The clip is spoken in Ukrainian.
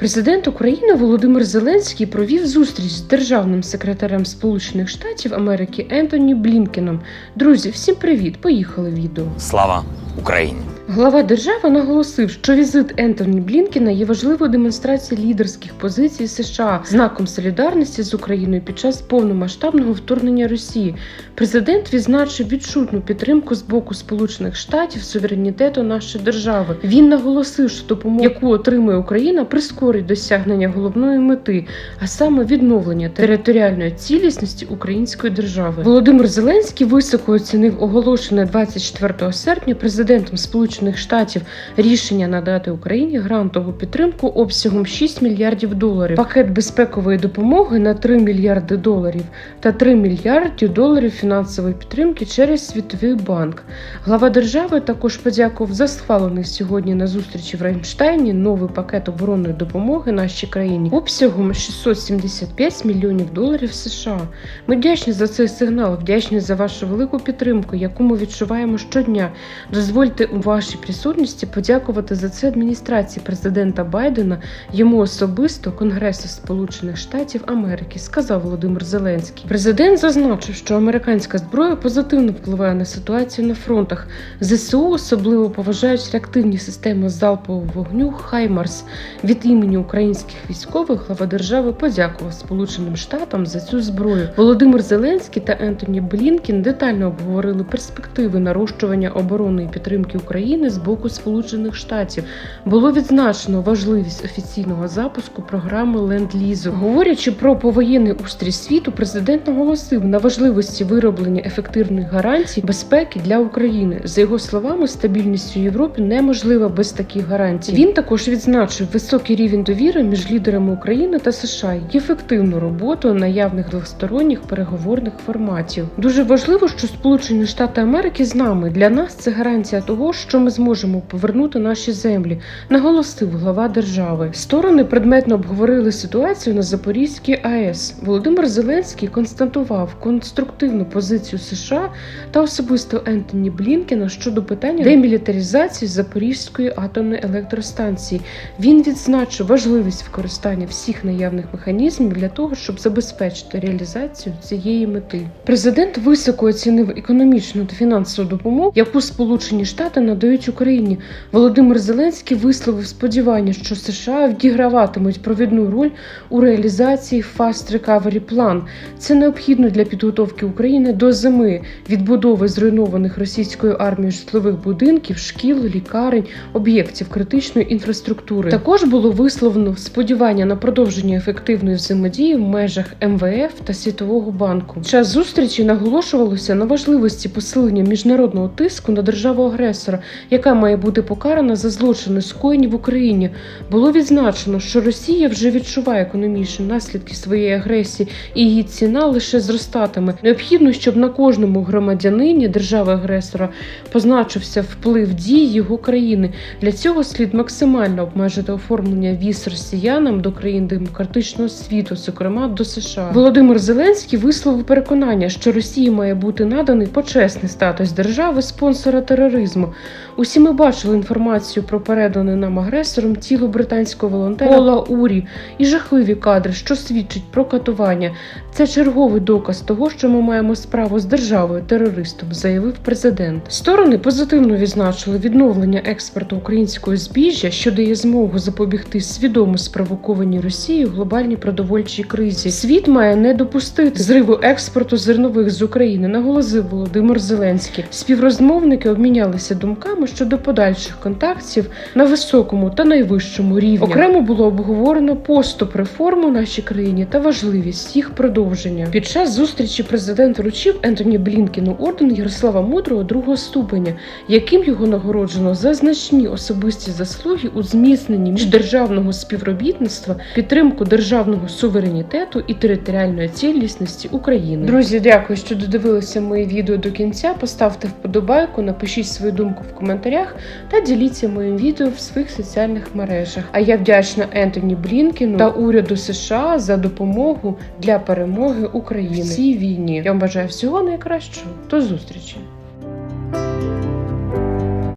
Президент України Володимир Зеленський провів зустріч з державним секретарем Сполучених Штатів Америки Ентоні Блінкеном. Друзі, всім привіт! Поїхали відео. Слава Україні! Глава держави наголосив, що візит Ентоні Блінкена є важливою демонстрацією лідерських позицій США, знаком солідарності з Україною під час повномасштабного вторгнення Росії. Президент відзначив відчутну підтримку з боку Сполучених Штатів суверенітету нашої держави. Він наголосив, що допомога, яку отримує Україна, прискорить досягнення головної мети, а саме відновлення територіальної цілісності української держави. Володимир Зеленський високо оцінив оголошене 24 серпня президентом Сполучених Штатів рішення надати Україні грантову підтримку обсягом 6 мільярдів доларів, пакет безпекової допомоги на 3 мільярди доларів та 3 мільярди доларів фінансової підтримки через Світовий банк. Глава держави також подякував за схвалений сьогодні на зустрічі в Рейнштайні новий пакет оборонної допомоги нашій країні обсягом 675 мільйонів доларів США. Ми вдячні за цей сигнал, вдячні за вашу велику підтримку, яку ми відчуваємо щодня. Дозвольте у присутності подякувати за це адміністрації президента Байдена, йому особисто Конгресу Сполучених Штатів Америки, сказав Володимир Зеленський. Президент зазначив, що американська зброя позитивно впливає на ситуацію на фронтах. ЗСУ особливо поважають реактивні системи залпового вогню Хаймарс. Від імені українських військових глава держави подякував Сполученим Штатам за цю зброю. Володимир Зеленський та Ентоні Блінкін детально обговорили перспективи нарощування оборонної підтримки України з боку Сполучених Штатів. Було відзначено важливість офіційного запуску програми ленд-лізу. Говорячи про повоєнний устрій світу, президент наголосив на важливості вироблення ефективних гарантій безпеки для України. За його словами, стабільність у Європі неможлива без таких гарантій. Він також відзначив високий рівень довіри між лідерами України та США і ефективну роботу наявних двосторонніх переговорних форматів. Дуже важливо, що Сполучені Штати Америки з нами для нас це гарантія того, що ми зможемо повернути наші землі, наголосив глава держави. Сторони предметно обговорили ситуацію на Запорізькій АЕС. Володимир Зеленський констатував конструктивну позицію США та особисто Ентоні Блінкена щодо питання демілітаризації Запорізької атомної електростанції. Він відзначив важливість використання всіх наявних механізмів для того, щоб забезпечити реалізацію цієї мети. Президент високо оцінив економічну та фінансову допомогу, яку Сполучені Штати надають Україні. Володимир Зеленський висловив сподівання, що США відіграватимуть провідну роль у реалізації Fast Recovery Plan. Це необхідно для підготовки України до зими, відбудови зруйнованих російською армією житлових будинків, шкіл, лікарень, об'єктів критичної інфраструктури. Також було висловлено сподівання на продовження ефективної взаємодії в межах МВФ та Світового банку. Час зустрічі наголошувалося на важливості посилення міжнародного тиску на державу агресора, яка має бути покарана за злочини скоєні в Україні. Було відзначено, що Росія вже відчуває економічні наслідки своєї агресії, і її ціна лише зростатиме. Необхідно, щоб на кожному громадянині держави-агресора позначився вплив дій його країни. Для цього слід максимально обмежити оформлення віз росіянам до країн демократичного світу, зокрема до США. Володимир Зеленський висловив переконання, що Росії має бути наданий почесний статус держави спонсора тероризму. Усі ми бачили інформацію про передане нам агресором тіло британського волонтера Пола Урі і жахливі кадри, що свідчать про катування. Це черговий доказ того, що ми маємо справу з державою терористом, заявив президент. Сторони позитивно відзначили відновлення експорту українського збіжжя, що дає змогу запобігти свідомо спровокованій Росією глобальній продовольчій кризі. Світ має не допустити зриву експорту зернових з України, наголосив Володимир Зеленський. Співрозмовники обмінялися думками щодо подальших контактів на високому та найвищому рівні. Окремо було обговорено поступ реформ у нашій країні та важливість їх продовження. Під час зустрічі президент вручив Ентоні Блінкіну орден Ярослава Мудрого другого ступеня, яким його нагороджено за значні особисті заслуги у зміцненні міждержавного співробітництва, підтримку державного суверенітету і територіальної цілісності України. Друзі, дякую, що додивилися моє відео до кінця. Поставте вподобайку, напишіть свою думку в коментарях та діліться моїм відео в своїх соціальних мережах. А я вдячна Ентоні Блінкіну та уряду США за допомогу для перемоги України в цій війні. Я вам бажаю всього найкращого. До зустрічі!